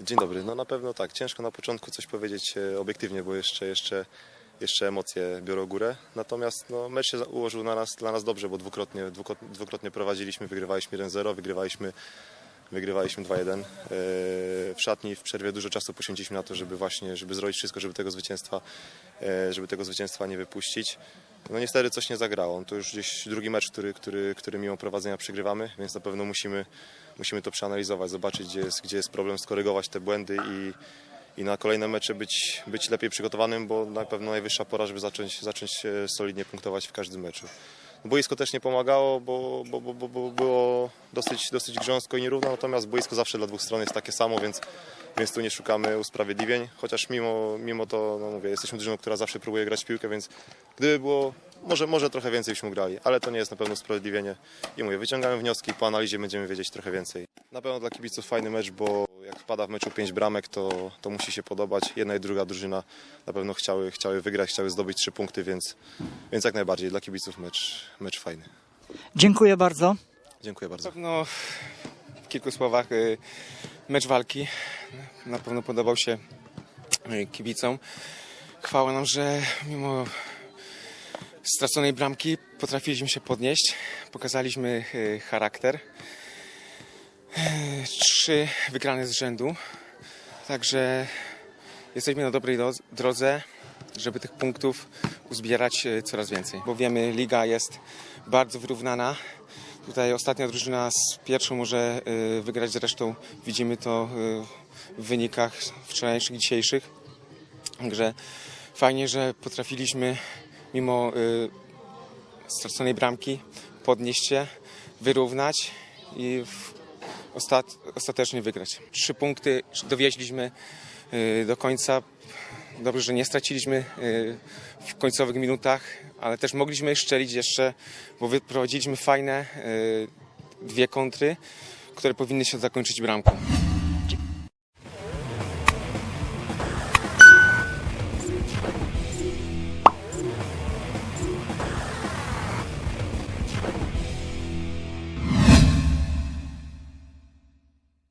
Dzień dobry. No na pewno tak. Ciężko na początku coś powiedzieć e, obiektywnie, bo jeszcze, jeszcze, jeszcze emocje biorą górę. Natomiast no, mecz się ułożył na nas, dla nas dobrze, bo dwukrotnie, dwukrotnie, dwukrotnie prowadziliśmy, wygrywaliśmy 1-0, wygrywaliśmy, wygrywaliśmy 2-1. E, W szatni w przerwie dużo czasu poświęciliśmy na to, żeby właśnie, żeby zrobić wszystko, żeby tego zwycięstwa, e, żeby tego zwycięstwa nie wypuścić. No niestety coś nie zagrało. To już gdzieś drugi mecz, który, który, który mimo prowadzenia przegrywamy, więc na pewno musimy, musimy to przeanalizować, zobaczyć gdzie jest, gdzie jest problem, skorygować te błędy i, i na kolejne mecze być, być lepiej przygotowanym, bo na pewno najwyższa pora, żeby zacząć, zacząć solidnie punktować w każdym meczu. Boisko też nie pomagało, bo, bo, bo, bo, było dosyć, dosyć grząsko i nierówno, natomiast boisko zawsze dla dwóch stron jest takie samo, więc, więc tu nie szukamy usprawiedliwień, chociaż mimo, mimo to, no mówię, jesteśmy drużyną, która zawsze próbuje grać piłkę, więc gdyby było, może, może trochę więcej byśmy grali, ale to nie jest na pewno usprawiedliwienie i mówię, wyciągamy wnioski, po analizie będziemy wiedzieć trochę więcej. Na pewno dla kibiców fajny mecz, bo jak wpada w meczu pięć bramek, to, to musi się podobać. Jedna i druga drużyna na pewno chciały, chciały wygrać, chciały zdobyć trzy punkty, więc, więc jak najbardziej dla kibiców mecz, mecz fajny. Dziękuję bardzo. Dziękuję bardzo. Na pewno w kilku słowach y, mecz walki na pewno podobał się y, kibicom. Chwała nam, że mimo straconej bramki potrafiliśmy się podnieść. Pokazaliśmy y, charakter. Trzy wygrane z rzędu. Także jesteśmy na dobrej do- drodze, żeby tych punktów uzbierać y, coraz więcej. Bo wiemy, liga jest bardzo wyrównana. Tutaj ostatnia drużyna z pierwszą może y, wygrać z resztą. Widzimy to y, w wynikach wczorajszych dzisiejszych. Także fajnie, że potrafiliśmy mimo straconej bramki podnieść się, wyrównać i ostat, ostatecznie wygrać. Trzy punkty dowieźliśmy y, do końca. Dobrze, że nie straciliśmy y, w końcowych minutach, ale też mogliśmy szczelić jeszcze, bo wyprowadziliśmy fajne y, dwie kontry, które powinny się zakończyć bramką.